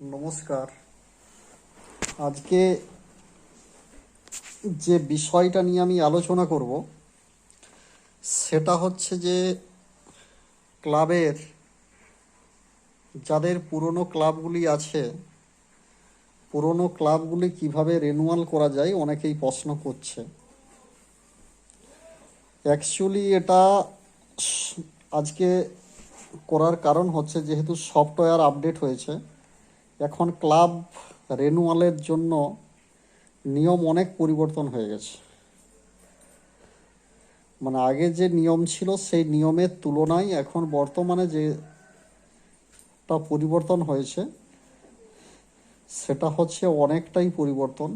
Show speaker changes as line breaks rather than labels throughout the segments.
নমস্কার। আজকে যে বিষয়টা নিয়ে আমি আলোচনা করব, সেটা হচ্ছে যে ক্লাবের, যাদের পুরনো ক্লাবগুলি আছে, পুরনো ক্লাবগুলি কীভাবে রেনুয়াল করা যায়, অনেকেই প্রশ্ন করছে। অ্যাকচুয়ালি এটা আজকে করার কারণ হচ্ছে, যেহেতু সফটওয়্যার আপডেট হয়েছে এখন ক্লাব রেনুয়ালের জন্য নিয়ম অনেক পরিবর্তন হয়ে গেছে। মানে আগে যে নিয়ম ছিল, সেই নিয়মের তুলনায় এখন বর্তমানে যেটা পরিবর্তন হয়েছে, সেটা হচ্ছে অনেকটাই পরিবর্তন।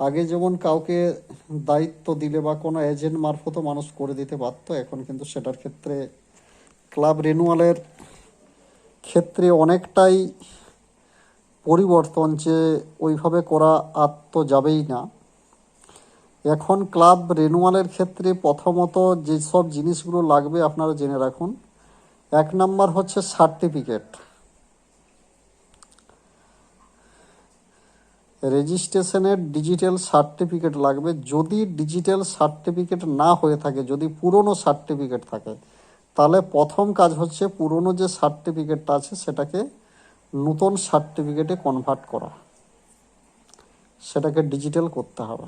আগে যেমন কাউকে দায়িত্ব দিলে বা কোনো এজেন্ট মারফতও মানুষ করে দিতে পারতো, এখন কিন্তু সেটার ক্ষেত্রে ক্লাব রেনুয়ালের ক্ষেত্রে অনেকটাই পরিবর্তন যে ওইভাবে করা আর তো যাবেই না। এখন ক্লাব রেনুয়ালের ক্ষেত্রে প্রথমত যেসব জিনিসগুলো লাগবে আপনারা জেনে রাখুন। এক নাম্বার হচ্ছে সার্টিফিকেট রেজিস্ট্রেশনের ডিজিটাল সার্টিফিকেট লাগবে। যদি ডিজিটাল সার্টিফিকেট না হয়ে থাকে, যদি পুরনো সার্টিফিকেট থাকে, তাহলে প্রথম কাজ হচ্ছে পুরনো যে সার্টিফিকেটটা আছে, সেটাকে নতুন সার্টিফিকেটে কনভার্ট করা। সেটাকে ডিজিটাল করতে হবে।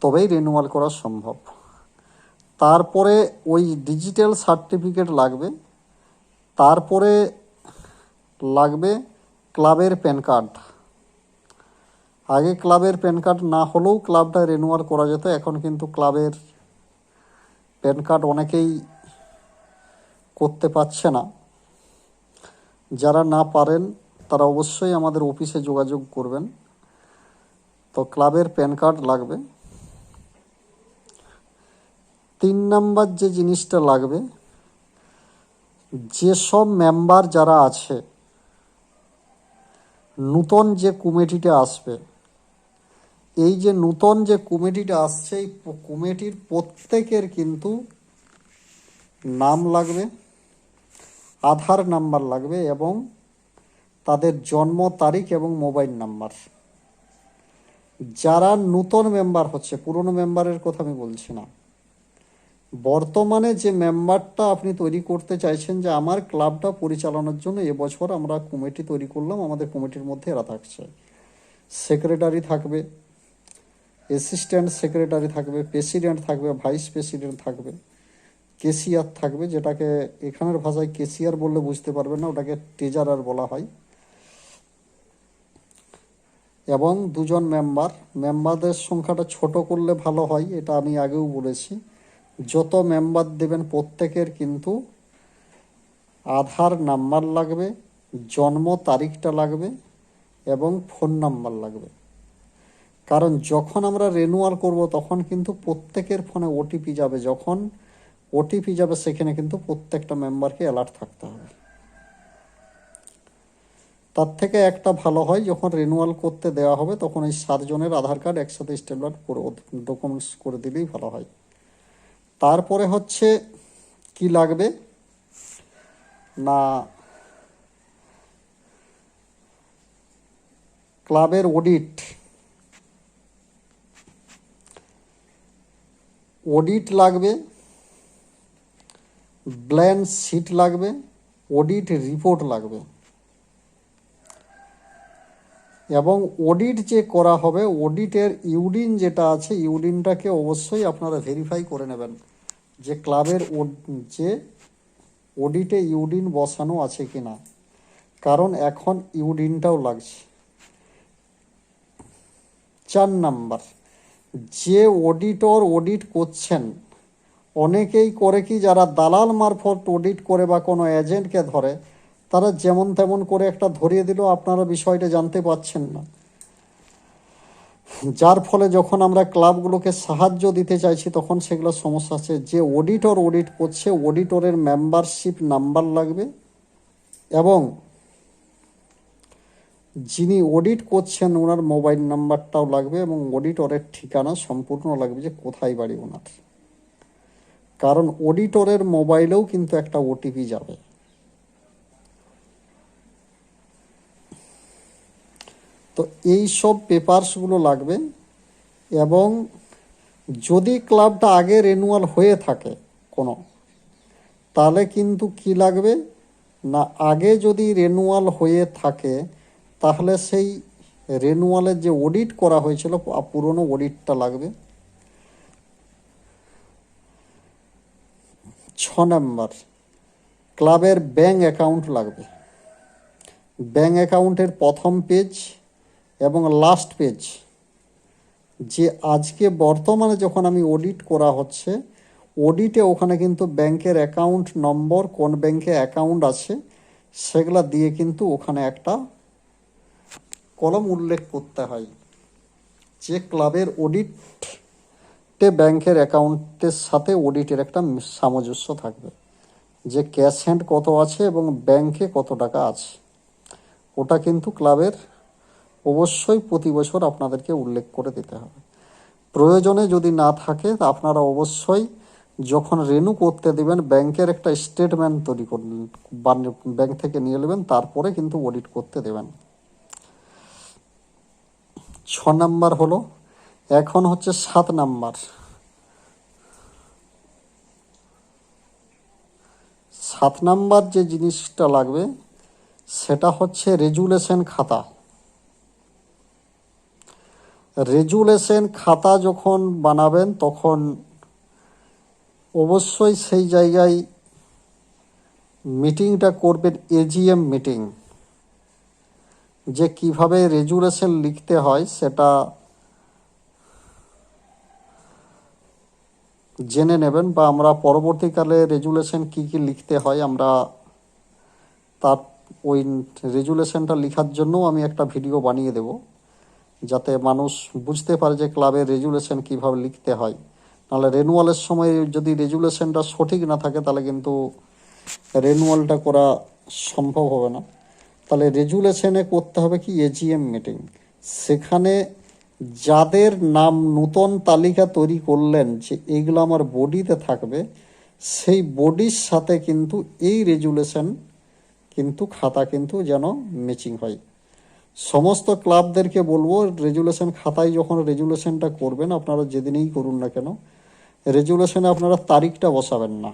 তবেই রিনিউয়াল করা সম্ভব। তারপরে ওই ডিজিটাল সার্টিফিকেট লাগবে। তারপরে লাগবে ক্লাবের প্যান কার্ড। আগে ক্লাবের প্যান কার্ড না হলেও ক্লাবটা রিনিউয়াল করা যেত, এখন কিন্তু ক্লাবের প্যান কার্ড অনেকেই করতে পারছে না। যারা না পারেন, তারা অবশ্যই আমাদের অফিসে যোগাযোগ করবেন। তো ক্লাবের প্যান কার্ড লাগবে। তিন নাম্বার যে জিনিসটা লাগবে, যেসব মেম্বার যারা আছে, নূতন যে কমিটিটা আসবে, এই যে নূতন যে কমিটিটা আসছে, এই কমিটির প্রত্যেকের কিন্তু নাম লাগবে। আধার নাম্বার লাগবে এবং তাদের জন্ম তারিখ এবং মোবাইল নাম্বার। যারা নূতন মেম্বার হচ্ছে, পুরনো মেম্বারের কথা আমি বলছি না। বর্তমানে যে মেম্বারটা আপনি তৈরি করতে চাইছেন যে আমার ক্লাবটা পরিচালনার জন্য এবছর আমরা কমিটি তৈরি করলাম, আমাদের কমিটির মধ্যে এরা থাকছে। সেক্রেটারি থাকবে, অ্যাসিস্ট্যান্ট সেক্রেটারি থাকবে, প্রেসিডেন্ট থাকবে, ভাইস প্রেসিডেন্ট থাকবে। কেসিয়ার থাকবে, যেটাকে এখানের ভাষায় কেসিয়ার বললে বুঝতে পারবেন না, ওটাকে ট্রেজারার বলা হয়। এবং দুজন মেম্বার মেম্বারদের সংখ্যাটা ছোট করলে ভালো হয়, এটা আমি আগেও বলেছি। যত মেম্বার দেবেন প্রত্যেকের কিন্তু আধার নাম্বার লাগবে, জন্ম তারিখটা লাগবে এবং ফোন নাম্বার লাগবে। কারণ যখন আমরা রেনুয়াল করব, তখন কিন্তু প্রত্যেকের ফোনে ওটিপি যাবে। যখন ওটিপি যাবে সেখানে কিন্তু প্রত্যেকটা মেম্বারকে অ্যালার্ট থাকতে হবে। তার থেকে একটা ভালো হয়, যখন রিনুয়াল করতে দেওয়া হবে, তখন এই সাতজনের আধার কার্ড একসাথে স্টেবলার ডকুমেন্টস করে দিলেই ভালো হয়। তারপরে হচ্ছে কি লাগবে? না, ক্লাবের অডিট অডিট লাগবে। ব্ল্যান্স শিট লাগবে, অডিট রিপোর্ট লাগবে। এবং অডিট যে করা হবে, অডিটের ইউডিন যেটা আছে, ইউডিনটাকে অবশ্যই আপনারা ভেরিফাই করে নেবেন যে ক্লাবের যে অডিটে ইউডিন বসানো আছে কি না কারণ এখন ইউডিনটাও লাগছে। চার নাম্বার, যে অডিটর অডিট করছেন অনেকেই করে কি যারা দালাল মারফত অডিট করে বা কোনো এজেন্টকে ধরে, তারা যেমন তেমন করে একটা ধরিয়ে দিল আপনারা বিষয়টা জানতে পাচ্ছেন না। যার ফলে যখন আমরা ক্লাবগুলোকে সাহায্য দিতে চাইছি, তখন সেগুলো সমস্যা আছে। যে অডিটর অডিট করছে অডিটরের মেম্বারশিপ নাম্বার লাগবে এবং যিনি অডিট করছেন, ওনার মোবাইল নাম্বারটাও লাগবে এবং অডিটরের ঠিকানা সম্পূর্ণ লাগবে যে কোথায় বাড়ি ওনার। কারণ অডিটরের মোবাইলেও কিন্তু একটা ওটিপি যাবে। তো এই সব পেপারসগুলো লাগবে এবং যদি ক্লাবটা আগে রেনুয়াল হয়ে থাকে কোনো, তাহলে কিন্তু কি লাগবে? না, আগে যদি রেনুয়াল হয়ে থাকে, তাহলে সেই রেনুয়ালের যে অডিট করা হয়েছিল, পুরনো অডিটটা লাগবে। নম্বর। ক্লাবের ব্যাঙ্ক অ্যাকাউন্ট লাগবে। ব্যাঙ্ক অ্যাকাউন্টের প্রথম পেজ এবং লাস্ট পেজ। যে আজকে বর্তমানে যখন আমি অডিট করা হচ্ছে, অডিটে ওখানে কিন্তু ব্যাংকের অ্যাকাউন্ট নম্বর, কোন ব্যাংকে অ্যাকাউন্ট আছে, সেগুলা দিয়ে কিন্তু ওখানে একটা কলম উল্লেখ করতে হয়। যে ক্লাবের অডিটে ব্যাংকের অ্যাকাউন্টের সাথে অডিটের একটা সামঞ্জস্য থাকবে যে ক্যাশ হ্যান্ড কত আছে এবং ব্যাংকে কত টাকা আছে। ওটা কিন্তু ক্লাবের অবশ্যই প্রতি বছর আপনাদেরকে উল্লেখ করে দিতে হবে। প্রয়োজনে যদি না থাকে আপনারা অবশ্যই যখন রেনু করতে দেবেন, ব্যাংকের একটা স্টেটমেন্ট তৈরি করবেন ব্যাংক থেকে নিয়ে নেবেন, তারপরে কিন্তু অডিট করতে দেবেন। ছ নাম্বার হলো এখন হচ্ছে সাত নাম্বার। সাত নাম্বার যে জিনিসটা লাগবে, সেটা হচ্ছে রেজুলেশন খাতা। রেজুলেশন খাতা যখন বানাবেন, তখন অবশ্যই সেই জায়গায় মিটিংটা করবেন, এজিএম মিটিং। যে কীভাবে রেজুলেশন লিখতে হয়, সেটা জেনে নেবেন বা আমরা পরবর্তীকালে রেজুলেশন কি কি লিখতে হয়, আমরা তার ওই রেজুলেশনটা লেখার জন্যও আমি একটা ভিডিও বানিয়ে দেব, যাতে মানুষ বুঝতে পারে যে ক্লাবের রেজুলেশন কীভাবে লিখতে হয়। নাহলে রেনুয়ালের সময় যদি রেজুলেশনটা সঠিক না থাকে, তাহলে কিন্তু রেনুয়ালটা করা সম্ভব হবে না। তাহলে রেজুলেশনে করতে হবে কি এজিএম মিটিং সেখানে যাদের নাম নূতন তালিকা তৈরি করলেন যে এইগুলো আমার বডিতে থাকবে, সেই বডির সাথে কিন্তু এই রেজুলেশন কিন্তু খাতা কিন্তু যেন ম্যাচিং হয়। সমস্ত ক্লাবদেরকে বলব, রেজুলেশন খাতায় যখন রেজুলেশনটা করবেন, আপনারা যেদিনেই করুন না কেন, রেজুলেশনে আপনারা তারিখটা বসাবেন না।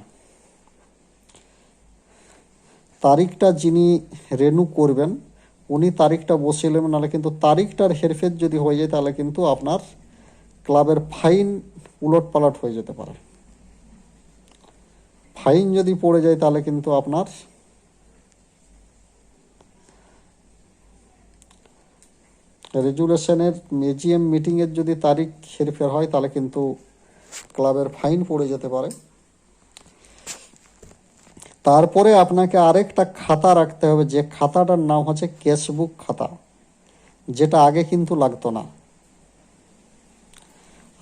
তারিখটা যিনি রেনু করবেন উনি তারিখটা বসিয়ে নেবেন নাহলে কিন্তু তারিখটার হেরফের যদি হয়ে যায়, তাহলে কিন্তু আপনার ক্লাবের ফাইন উলট পালট হয়ে যেতে পারে। ফাইন যদি পড়ে যায়, তাহলে কিন্তু আপনার রেজুলেশনের এজিএম মিটিংয়ের যদি তারিখ হেরফের হয়, তাহলে কিন্তু ক্লাবের ফাইন পড়ে যেতে পারে। তারপরে আপনাকে আরেকটা খাতা রাখতে হবে, যে খাতাটার নাম হচ্ছে ক্যাশবুক খাতা, যেটা আগে কিন্তু লাগতো না।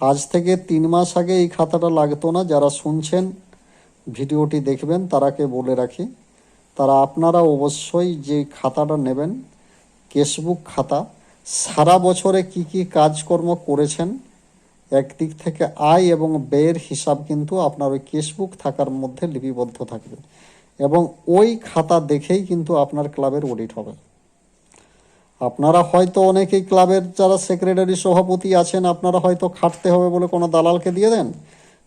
আজ থেকে তিন মাস আগে এই খাতাটা লাগতো না, যারা শুনছেন, ভিডিওটি দেখবেন, তারাকে বলে রাখি। তারা আপনারা অবশ্যই যে খাতাটা নেবেন, কেসবুক খাতা, সারা বছরে কি কি কাজকর্ম করেছেন, একদিক থেকে আয় এবং ব্যয়ের হিসাব কিন্তু আপনার ওই কেসবুক থাকার মধ্যে লিপিবদ্ধ থাকবে। এবং ওই খাতা দেখেই কিন্তু আপনার ক্লাবের অডিট হবে। আপনারা হয়তো অনেকেই ক্লাবের যারা সেক্রেটারি সভাপতি আছেন, আপনারা হয়তো খাটতে হবে বলে কোনো দালালকে দিয়ে দেন।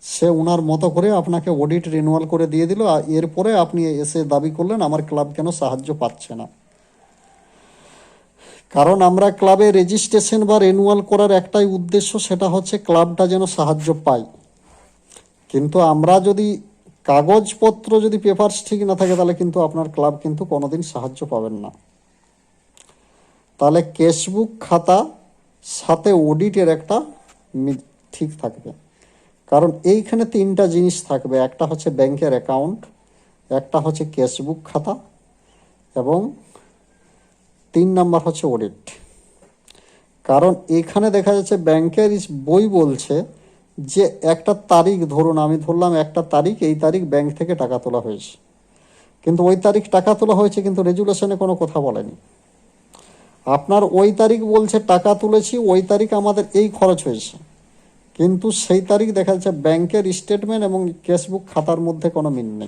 সে ওনার মতো করে আপনাকে অডিট রিনুয়াল করে দিয়ে দিল আর এরপরে আপনি এসে দাবি করলেন, আমার ক্লাব কেন সাহায্য পাচ্ছে না? কারণ আমরা ক্লাবে রেজিস্ট্রেশন বা রেনুয়াল করার একটাই উদ্দেশ্য, সেটা হচ্ছে ক্লাবটা যেন সাহায্য পায়। কিন্তু আমরা যদি কাগজপত্র যদি পেপারস ঠিক না থাকে, তাহলে কিন্তু আপনার ক্লাব কিন্তু কোনোদিন সাহায্য পাবেন না। তাহলে কেসবুক খাতা সাথে অডিটের একটা ঠিক থাকবে। কারণ এইখানে তিনটা জিনিস থাকবে, একটা হচ্ছে ব্যাংকের অ্যাকাউন্ট, একটা হচ্ছে কেসবুক খাতা এবং তিন নাম্বার হচ্ছে অডিট। কারণ এখানে দেখা যাচ্ছে ব্যাংকের বই বলছে যে একটা তারিখ ধরুন, আমি ধরলাম একটা তারিখ, এই তারিখ ব্যাংক থেকে টাকা তোলা হয়েছে। কিন্তু ওই তারিখ টাকা তোলা হয়েছে, কিন্তু রেজুলেশনে কোনো কথা বলেনি। আপনার ওই তারিখ বলছে, টাকা তুলেছি, ওই তারিখ আমাদের এই খরচ হয়েছে। কিন্তু সেই তারিখ দেখা যাচ্ছে ব্যাংকের স্টেটমেন্ট এবং ক্যাশবুক খাতার মধ্যে কোনো মিল নেই।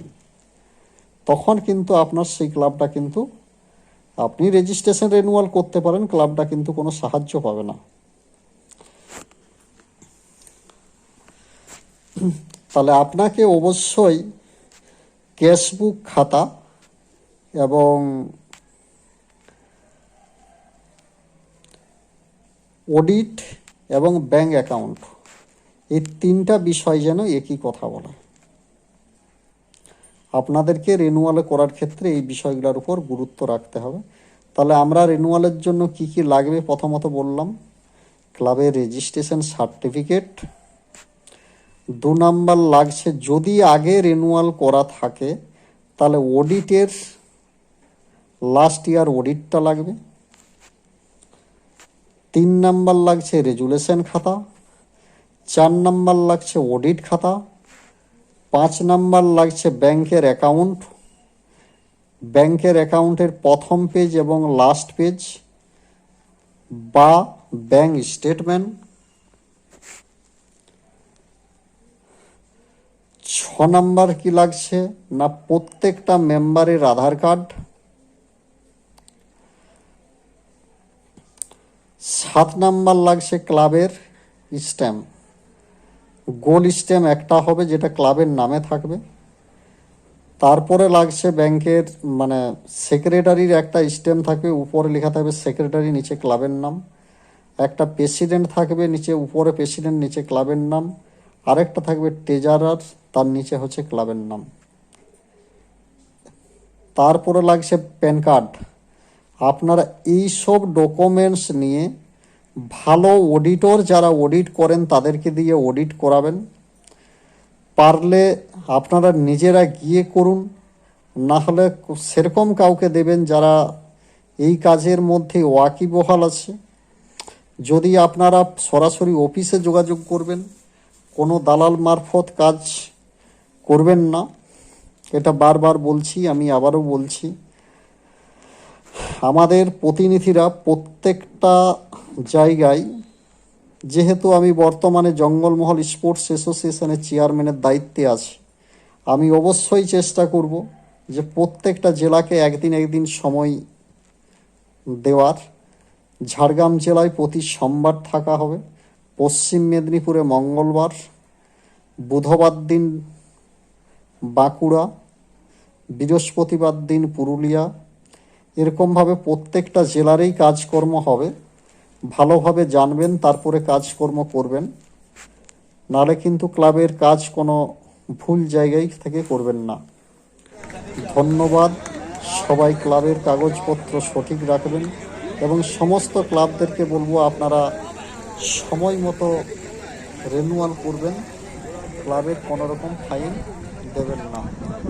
তখন কিন্তু আপনার সেই ক্লাবটা কিন্তু, আপনি রেজিস্ট্রেশন রেনুয়াল করতে পারেন, ক্লাবটা কিন্তু কোনো সাহায্য পাবে না। তাহলে আপনাকে অবশ্যই ক্যাশবুক খাতা এবং অডিট এবং ব্যাঙ্ক অ্যাকাউন্ট, এই তিনটা বিষয় যেন একই কথা বলে। আপনাদেরকে রেনুয়ালে করার ক্ষেত্রে এই বিষয়গুলোর উপর গুরুত্ব রাখতে হবে। তাহলে আমরা রেনুয়ালের জন্য কি কি লাগবে? প্রথমত বললাম ক্লাবের রেজিস্ট্রেশন সার্টিফিকেট দু নাম্বার লাগছে, যদি আগে রেনুয়াল করা থাকে, তাহলে অডিটের লাস্ট ইয়ার অডিটটা লাগবে। তিন নাম্বার লাগছে রেজুলেশন খাতা, চার নাম্বার লাগছে অডিট খাতা, পাঁচ নাম্বার লাগছে ব্যাংকের অ্যাকাউন্ট ব্যাংকের অ্যাকাউন্টের প্রথম পেজ এবং লাস্ট পেজ বা ব্যাংক স্টেটমেন্ট ছ নাম্বার কি লাগছে? না প্রত্যেকটা মেম্বারের আধার কার্ড? সাত নাম্বার লাগছে ক্লাবের স্ট্যাম্প। গোল স্ট্যাম্প একটা হবে যেটা ক্লাবের নামে থাকবে। তারপরে লাগছে ব্যাংকের মানে সেক্রেটারির একটা স্ট্যাম্প থাকবে, উপরে লেখা থাকবে সেক্রেটারি, নিচে ক্লাবের নাম। একটা প্রেসিডেন্ট থাকবে, নিচে, উপরে প্রেসিডেন্ট, নিচে ক্লাবের নাম। আরেকটা থাকবে ট্রেজারার তার নিচে হচ্ছে ক্লাবের নাম। তারপরে লাগছে প্যান কার্ড। আপনারা এই সব ডকুমেন্টস নিয়ে ভালো অডিটর যারা অডিট করেন, তাদেরকে দিয়ে অডিট করাবেন। পারলে আপনারা নিজেরা গিয়ে করুন। না হলে সেরকম কাউকে দেবেন যারা এই কাজের মধ্যে ওয়াকিবহাল আছে। যদি আপনারা সরাসরি অফিসে যোগাযোগ করবেন কোনো দালাল মারফত কাজ করবেন না। এটা বারবার বলছি, আমি আবারও বলছি। আমাদের প্রতিনিধিরা প্রত্যেকটা জায়গায়, যেহেতু আমি বর্তমানে জঙ্গলমহল স্পোর্টস অ্যাসোসিয়েশনের চেয়ারম্যানের দায়িত্বে আছি, আমি অবশ্যই চেষ্টা করব যে প্রত্যেকটা জেলাকে একদিন একদিন সময় দেওয়ার। ঝাড়গ্রাম জেলায় প্রতি সোমবার থাকা হবে। পশ্চিম মেদিনীপুরে মঙ্গলবার, বুধবার দিন বাঁকুড়া, বৃহস্পতিবার দিন পুরুলিয়া। এরকমভাবে প্রত্যেকটা জেলারই কাজকর্ম হবে। ভালোভাবে জানবেন, তারপরে কাজকর্ম করবেন। নাহলে কিন্তু ক্লাবের কাজ কোনো ভুল জায়গায় থেকে করবেন না। ধন্যবাদ। সবাই ক্লাবের কাগজপত্র সঠিক রাখবেন এবং সমস্ত ক্লাবদেরকে বলব, আপনারা সময় মতো রেনুয়াল করবেন। ক্লাবের কোনো রকম ফাইন দেবেন না।